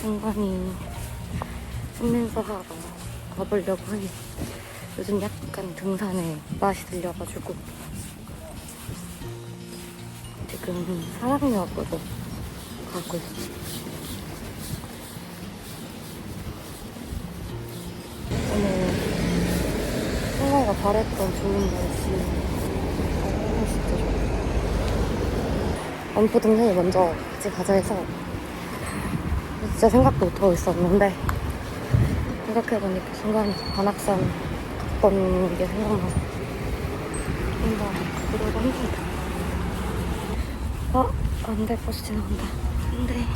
승관이 승민서 하러 가보려고 해요. 요즘 약간 등산에 맛이 들려가지고 지금 사랑역으로 가고 있어요. 오늘 승관이가 바랬던 좋은 날씨 아, 진짜 좋아. 원포 등산이 먼저 같이 가자 해서 진짜 생각도 못하고 있었는데 생각해보니까 순간 관악산 갔던 게 생각나서 한번 가보려고 합니다 어? 안돼 버스 지나간다 안돼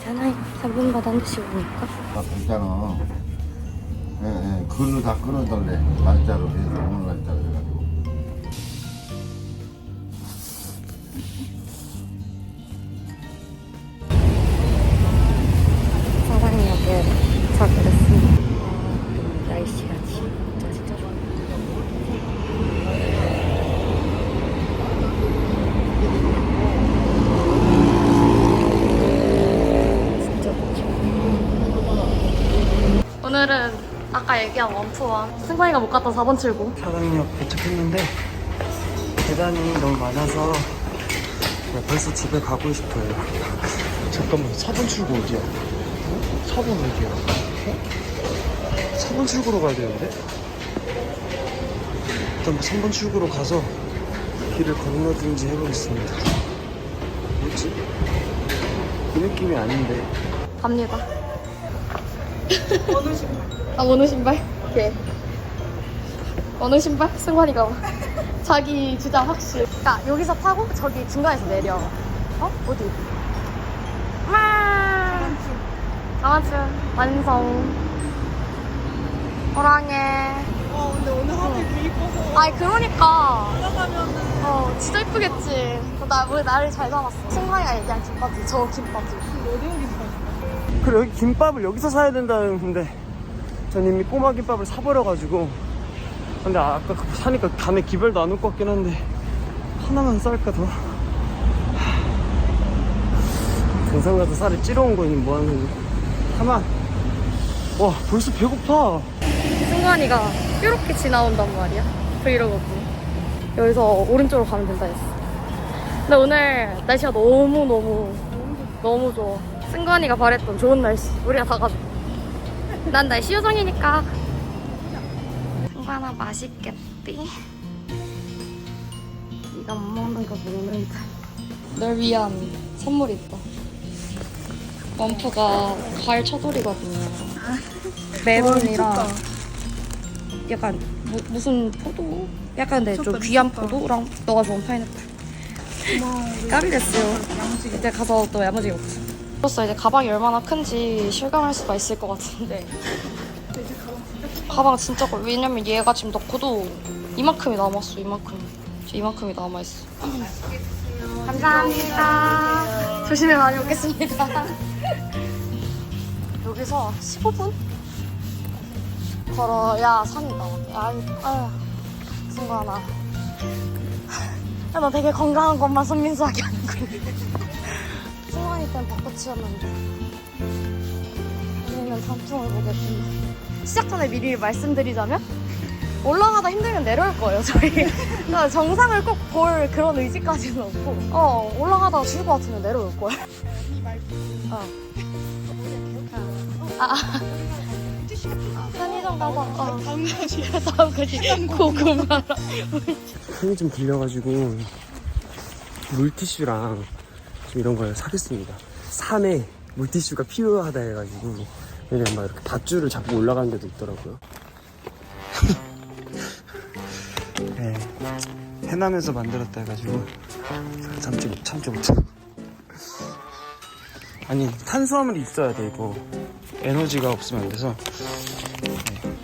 괜찮아요 3분마다 한 대씩 오니까 아, 괜찮아. 예, 예. 글을 다 끊어달래. 날짜로 해서 오늘 날짜로 얘기한 원푸와 승관이가 못 갔던 4번 출구 사당역 도착했는데 계단이 너무 많아서 네, 벌써 집에 가고 싶어요. 잠깐만 4번 출구 어디야? 어? 4번 어디야? 어? 4번 출구로 가야 되는데? 일단 3번 출구로 가서 길을 건너든지 해보겠습니다. 뭐지? 그 느낌이 아닌데 갑니다. 어느 신발? 아, 어느 신발? 오케이. 어느 신발? 승관이가 자기 주장 확실. 그러니까 여기서 타고 저기 중간에서 내려. 어? 어디? 와! 강아지 완성. 호랑해. 어 근데 오늘 하늘 개 이뻐서 아이 그러니까. 올라가면은 어 진짜 이쁘겠지. 나 우리 나를 잘 잡았어. 승관이가 얘기한 김밥집 저 김밥집. 어디 어디 가 그래 여기 김밥을 여기서 사야 된다는데 전 이미 꼬마 김밥을 사버려가지고. 근데 아까 그거 사니까 간에 기별도 안 올 것 같긴 한데 하나만 쌀까 더? 등산 가서 살을 찌러온 거니 뭐하는 가만 와 벌써 배고파. 승관이가 이렇게 지나온단 말이야 브이로그. 여기서 오른쪽으로 가면 된다 했어. 근데 오늘 날씨가 너무너무 너무 좋아. 승관이가 바랬던 좋은 날씨 우리가 다 가자 난 날씨 요정이니까. 승관아 맛있겠디? 네가 못 먹는 거 모르는데 널 위한 선물이 있다. 원프가 과일 차돌이거든요. 메론이랑 약간 무, 무슨 포도? 약간 근데 좀 귀한 포도랑 너가 좋은 파인애플. 까비 됐어요. 이제 가서 또 야무지게 먹자 벌써 이제 가방이 얼마나 큰지 실감할 수가 있을 것 같은데 가방 진짜 커 왜냐면 얘가 지금 넣고도 이만큼이 남았어 이만큼 지금 이만큼이 남아있어 감사합니다 조심히 많이 먹겠습니다 여기서 15분? 걸어야 산이 나오네. 아유, 아유, 승관아. 야, 나 되게 건강한 것만 손민수하게 하는구나. 때는 벚꽃이었는데. 우리는 단풍을 보겠습니다. 시작 전에 미리 말씀드리자면, 올라가다 힘들면 내려올 거예요, 저희. 그러니까 정상을 꼭 볼 그런 의지까지는 없고, 어, 올라가다가 죽을 것 같으면 내려올 거예요. 어. 아, 아. 편의점 가서 어. 다음 것이 다음 거지 고구마랑 편의점 들려가지고 물티슈랑 좀 이런 걸 사겠습니다. 산에 물티슈가 필요하다 해가지고 왜냐면 막 이렇게 밧줄을 잡고 올라가는 데도 있더라고요. 네, 해남에서 만들었다 해가지고 참지 못 참지 못해. 아니 탄수화물이 있어야 돼 이거 에너지가 없으면 안 돼서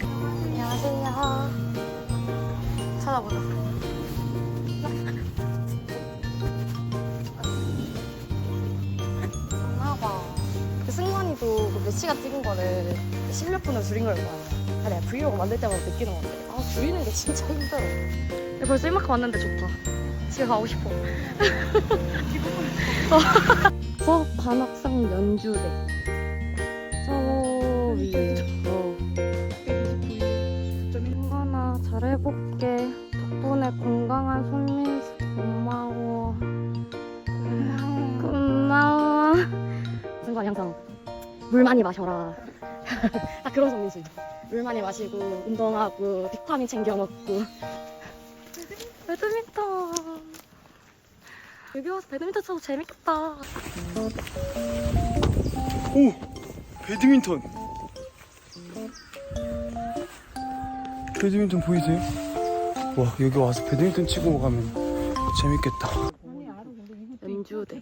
안녕하세요 찾아보자 몇 시간 찍은 거를 16분을 줄인 걸 거야 아니 브이로그 만들 때마다 느끼는 건데 아 줄이는 게 진짜 힘들어 근데 벌써 이만큼 왔는데 좋다 집에 가고 싶어. 수학 관악산 연주대. 저 위로. 승관아 잘해볼게. 덕분에 건강한 손민수 고마워. 고마워. 승관이 항상 물 많이 마셔라. 아 그런 손민수. 물 많이 마시고 운동하고 비타민 챙겨 먹고. 배드민턴. 여기 와서 배드민턴 쳐도 재밌겠다. 오! 배드민턴! 배드민턴 보이세요? 와 여기 와서 배드민턴 치고 가면 재밌겠다 연주대.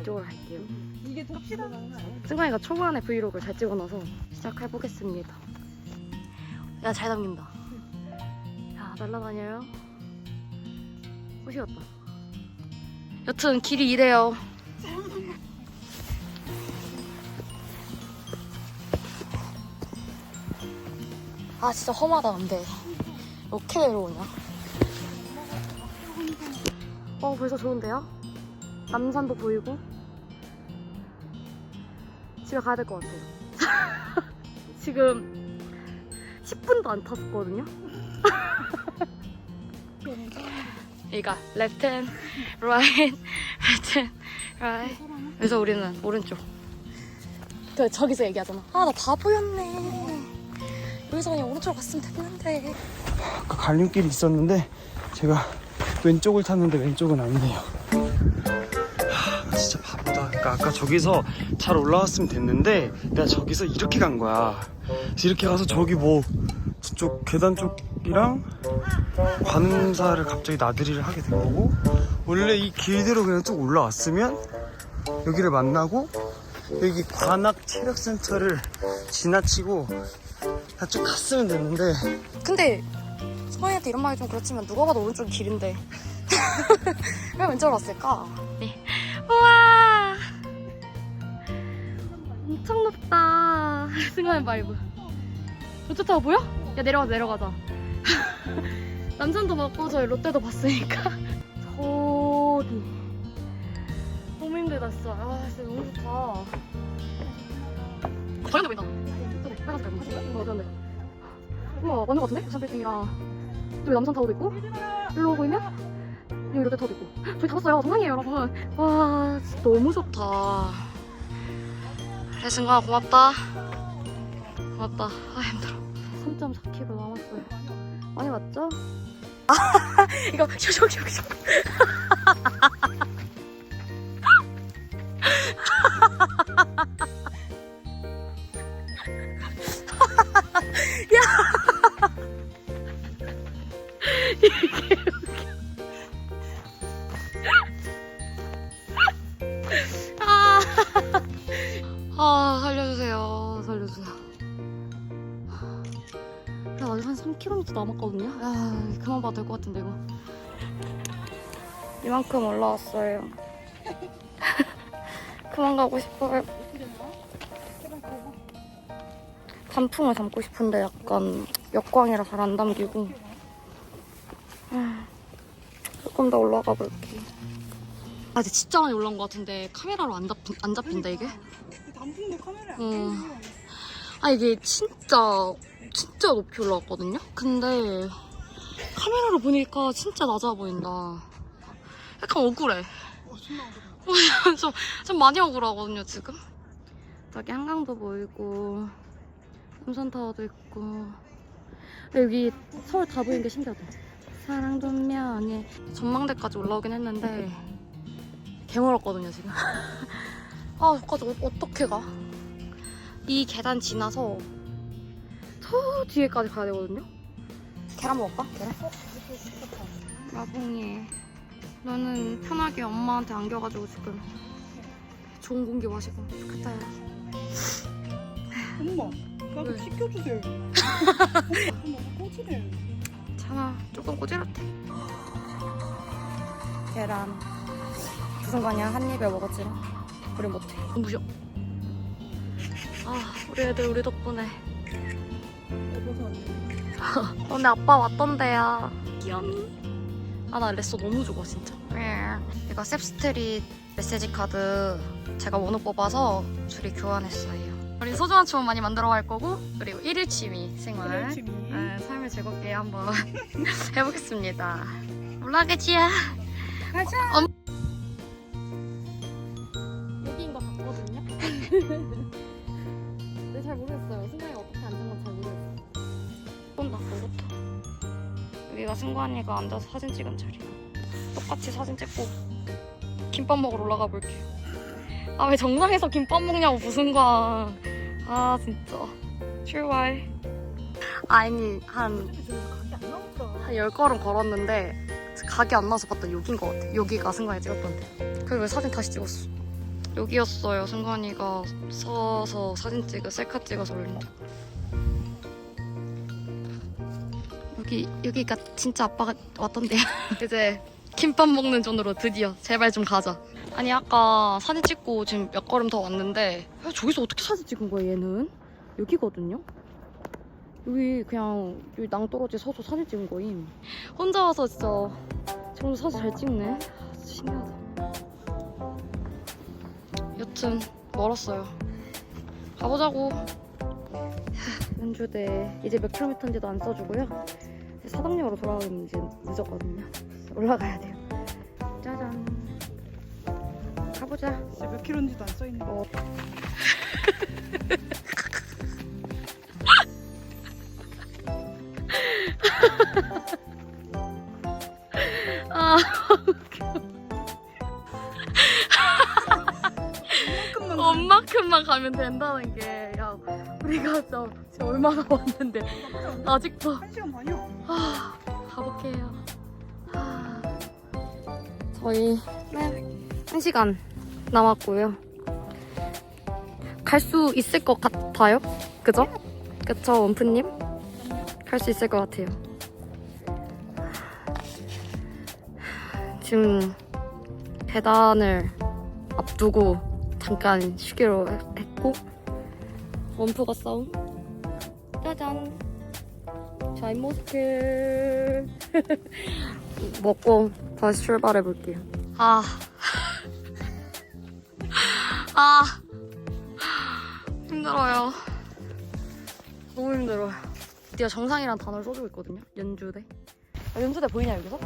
이쪽으로 갈게요. 이게 더 필요한 승관이가 초반에 브이로그를 잘 찍어놔서 시작해보겠습니다. 야, 잘 담긴다. 야, 날라다녀요. 호시였다. 여튼 길이 이래요. 아, 진짜 험하다, 근데. 이렇게 내려오냐? 어, 벌써 좋은데요? 남산도 보이고. 집에 가야 될 것 같아요. 지금 10분도 안 탔거든요. 그러니까 left hand, right, left hand, right. 그래서 우리는 오른쪽. 그 저기서 얘기하잖아. 아 나 다 보였네. 여기서 그냥 오른쪽으로 갔으면 됐는데. 아까 갈림길이 있었는데 제가 왼쪽을 탔는데 왼쪽은 아니네요 그러니까 아까 저기서 잘 올라왔으면 됐는데 내가 저기서 이렇게 간 거야 그래서 이렇게 가서 저기 뭐 저쪽 계단 쪽이랑 관음사를 갑자기 나들이를 하게 된 거고 원래 이 길대로 그냥 쭉 올라왔으면 여기를 만나고 여기 관악 체력센터를 지나치고 다 쭉 갔으면 됐는데 근데 서희한테 이런 말이 좀 그렇지만 누가 봐도 오른쪽이 길인데 왜 왼쪽으로 왔을까? 네. 우와 엄청 높다. 승관의 바이브. 롯데 타워 보여? 야 내려가자 내려가자. 남산도 봤고 저희 롯데도 봤으니까. 저기 너무 힘들다 진짜. 아 진짜 너무 좋다. 저기도 보인다. 빨간색 닮은 거 그런데 우와 맞는 것 같은데? 부산 빌딩이랑 저기 남산 타워도 있고? 일로 보이면 여기 롯데 타워도 있고. 저희 다 봤어요. 정상이에요 여러분. 와 진짜 너무 좋다 승관아 고맙다. 고맙다. 아 힘들어. 3.4km 남았어요. 많이 왔죠? 아 이거 쇼쇼쇼쇼 남았거든요. 야 그만 봐도 될 것 같은데 이거. 이만큼 올라왔어요. 그만 가고 싶어요. 단풍을 담고 싶은데 약간 역광이라 잘 안 담기고. 아, 조금 더 올라가 볼게 아 근데 진짜 많이 올라온 것 같은데 카메라로 안, 잡힌, 안 잡힌다 이게? 단풍도 카메라에 안 어. 아 이게 진짜 진짜 높이 올라왔거든요? 근데 카메라로 보니까 진짜 낮아 보인다. 약간 억울해. 어. 좀, 좀 많이 억울하거든요 지금? 저기 한강도 보이고 삼산타워도 있고. 여기 서울 다 보이는 게 신기하다. 사랑도 면에. 전망대까지 올라오긴 했는데 개멀었거든요 지금. 아 여기까지 어, 어떻게 가? 이 계단 지나서 저 뒤에까지 가야 되거든요 계란 먹을까? 계란? 마봉이 너는 편하게 엄마한테 안겨가지고 지금 좋은 공기 마시고 좋겠다 야 엄마, 나도 왜? 시켜주세요. 엄마, 꼬지네. 괜찮아 조금 꼬질었대 계란 무슨 거냐 한 입에 먹었지만 우리 못해 무셔 아 우리 애들 우리 덕분에? 오늘 아빠 왔던데요 귀염이 아 나 레쏘 너무 좋아 진짜. 이거 셉스트릿 메시지 카드 제가 원호 뽑아서 둘이 교환했어요. 우리 소중한 추억 많이 만들어 갈 거고 그리고 일일 취미 생활. 취미. 네, 삶을 즐겁게 한번 해보겠습니다. 올라가지야. 가자. 여기인 것 같거든요. 승관이가 앉아서 사진 찍은 자리야. 똑같이 사진 찍고 김밥 먹으러 올라가 볼게요. 아, 왜 정상에서 김밥 먹냐고, 무슨 과. 아, 진짜. 출발. 아니, 한. 한 10걸음 걸었는데 각이 안 나서 봤다 여긴 것 같아 여기가 승관이 찍었던데 그리고 사진 다시 찍었어 여기였어요 승관이가 서서 사진 찍어 셀카 찍어서 올린 데 여기 여기가 진짜 아빠가 왔던데요 이제 김밥 먹는 존으로 드디어 제발 좀 가자 아니 아까 사진 찍고 지금 몇 걸음 더 왔는데 야, 저기서 어떻게 사진 찍은 거야 얘는 여기거든요 여기 그냥 여기 낭떠러지 서서 사진 찍은 거임. 혼자 와서 진짜 정말 사진 잘 찍네. 아, 신기하다. 여튼 멀었어요. 가보자고. 연주대 이제 몇 킬로미터인지도 안 써주고요. 사당역으로 돌아가면 이제 늦었거든요. 올라가야 돼요. 짜잔. 가보자. 진짜 몇 킬로인지도 안 써있네. 어. 아, 엄마큼만 가면 된다는 게, 야, 우리가 진짜 지금 얼마나 왔는데, 아직도. 한 시간 반이야. 아, 가볼게요. 아, 저희 네, 한 시간 남았고요. 갈 수 있을 것 같아요. 그죠? 그쵸, 원프님? 갈 수 있을 것 같아요. 지금 배단을 앞두고 잠깐 쉬기로 했고 원프가 싸움 짜잔 샤인 모스크 먹고 다시 출발해 볼게요. 아, 아, 힘들어요. 너무 힘들어요. 드디어 정상이란 단어를 써주고 있거든요. 연주대. 아, 연주대 보이냐 여기서?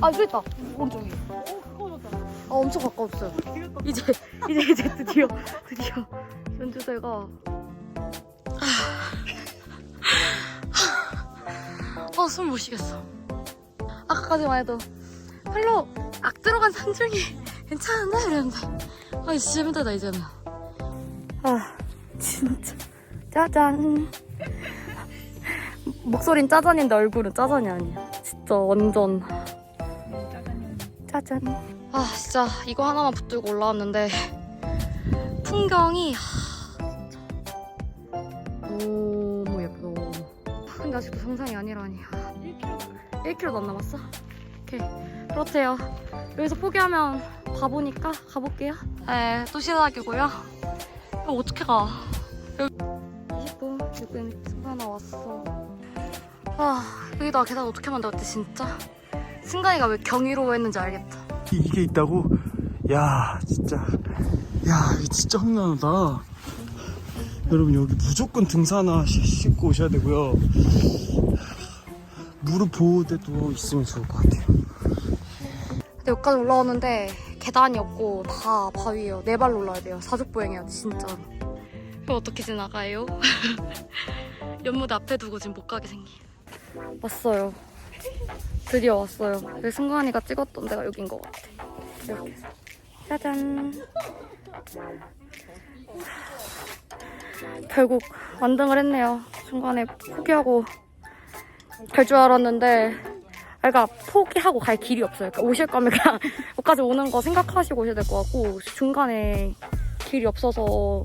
아 저기 있다. 오른쪽에. 오, 가까워졌다. 아 엄청 가까웠어요. 이제 이제 이제 드디어 드디어 연주대가 어숨 못 쉬겠어. 아까까지만 해도. 별로 악 들어간 산중이 괜찮은데 이랬는데 아 진짜 힘들다 이제는. 아 진짜. 짜잔. 목소린 짜잔인데 얼굴은 짜잔이 아니야. 진짜 완전. 짜잔. 아 진짜 이거 하나만 붙들고 올라왔는데 풍경이 하, 진짜. 예뻐 근데 아직도 정상이 아니라니. 아, 1km도 안 남았어? 오케이. 그렇대요. 여기서 포기하면 바보니까 가볼게요. 네또 시작이고요. 이거 어떻게 가? 20분 여기 승관아 왔어. 아 여기다가 계단 어떻게 만들었대 진짜? 승관이가 왜 경이로워 했는지 알겠다. 이- 이게 있다고? 야 진짜. 야 이게 진짜 험난하다 여러분 여기 무조건 등산화 시- 신고 오셔야 되고요 무릎 보호대도 있으면 좋을 것 같아요 근데 여기까지 올라오는데 계단이 없고 다 바위예요. 네 발로 올라야 돼요. 사족보행해야 돼 진짜. 이거 어떻게 지나가요? 연무대 앞에 두고 지금 못 가게 생긴. 왔어요. 드디어 왔어요. 내 승관이가 찍었던 데가 여긴 것 같아. 이렇게. 짜잔. 결국 완등을 했네요. 중간에 포기하고 갈 줄 알았는데 그러니까 포기하고 갈 길이 없어요. 그러니까 오실 거면 그냥 여기까지 오는 거 생각하시고 오셔야 될 것 같고 중간에 길이 없어서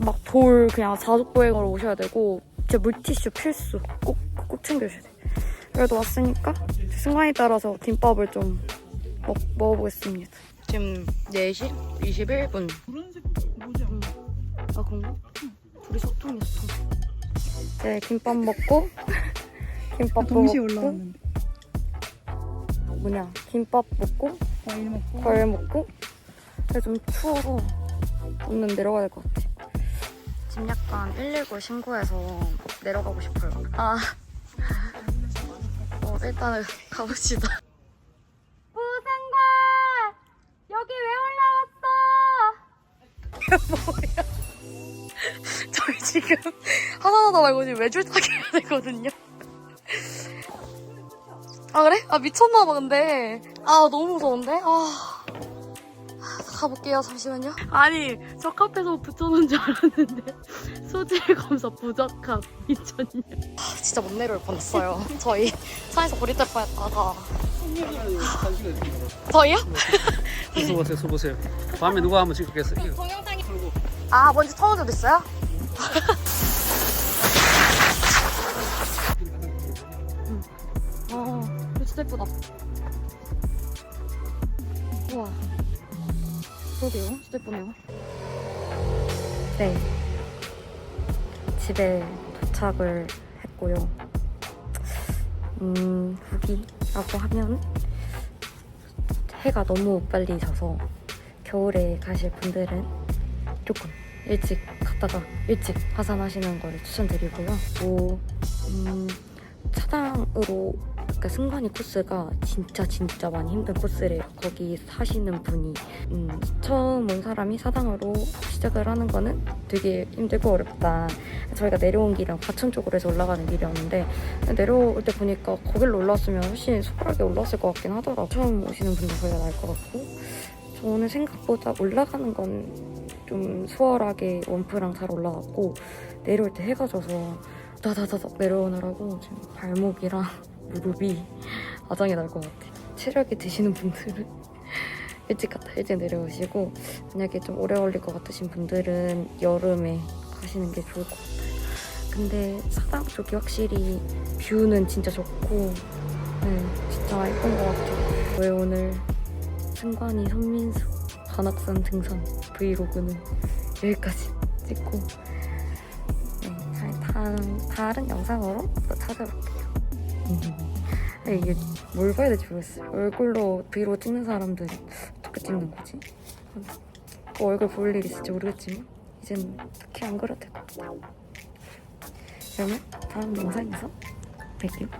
막 돌 그냥 자숙보행으로 오셔야 되고 진짜 물티슈 필수 꼭 꼭 챙겨주셔야 돼. 그래도 왔으니까 승관이 따라서 김밥을 좀 먹, 먹어보겠습니다. 지금 4시 21분. 노란색 뭐지? 아 그런가? 둘이 소통이야 소통. 네 김밥 먹고 김밥 동시에 먹고 올라왔는데. 뭐냐 김밥 먹고 과일 먹고. 과일 먹고 근데 좀 추워서 오늘 내려가야 될 것 같아 지금 약간 119 신고해서 내려가고 싶어요 아 어, 일단은 가봅시다 부상관 여기 왜 올라왔어 뭐야 저희 지금 하나하나 말고 지금 외줄 타기 해야 되거든요 아 그래? 아 미쳤나봐 근데 아 너무 무서운데? 아 가볼게요 잠시만요 아니 저 카페에서 붙여놓은 줄 알았는데 소질 검사 부적합 2000년 아, 진짜 못 내려올 뻔했어요 저희 차에서 고립될 뻔했다가 저희요? 소 보세요, 소 보세요. 밤에 누가 한번 찍었겠어요? 동영상이 아 먼지 터져 있어요? 응. 어 진짜 예쁘다. 우와. 그러게요. 진짜 예쁘네요. 네. 집에 도착을 했고요. 음 후기라고 하면 해가 너무 빨리 져서 겨울에 가실 분들은 조금 일찍 갔다가 일찍 하산하시는 걸 추천드리고요. 뭐 음, 차량으로 그러니까 승관이 코스가 진짜 진짜 많이 힘든 코스래요. 거기 사시는 분이 음, 처음 온 사람이 사당으로 시작을 하는 거는 되게 힘들고 어렵다. 저희가 내려온 길은 과천 쪽으로 해서 올라가는 길이었는데 내려올 때 보니까 거길로 올라왔으면 훨씬 수월하게 올라왔을 것 같긴 하더라고요. 처음 오시는 분들 저희가 나을 것 같고 저는 생각보다 올라가는 건 좀 수월하게 원프랑 잘 올라갔고 내려올 때 해가 져서 다다다닥 내려오느라고 지금 발목이랑 무릎이 아장이 날 것 같아요. 체력이 드시는 분들은 일찍 갔다 일찍 내려오시고 만약에 좀 오래 걸릴 것 같으신 분들은 여름에 가시는 게 좋을 것 같아요. 근데 사당 쪽이 확실히 뷰는 진짜 좋고 네, 진짜 예쁜 것 같아요. 저희 오늘 승관이 선민수 관악산 등산 브이로그는 여기까지 찍고 네, 잘 다른, 다른 영상으로 또 찾아올게요. 네, 이게 뭘 봐야 될지 모르겠어요. 얼굴로 브이로그 찍는 사람들 어떻게 찍는 거지? 뭐 얼굴 볼 일 있을지 모르겠지만 이젠 특히 안 그래도 될 것 같아요. 그러면 다음 영상에서 뵐게요.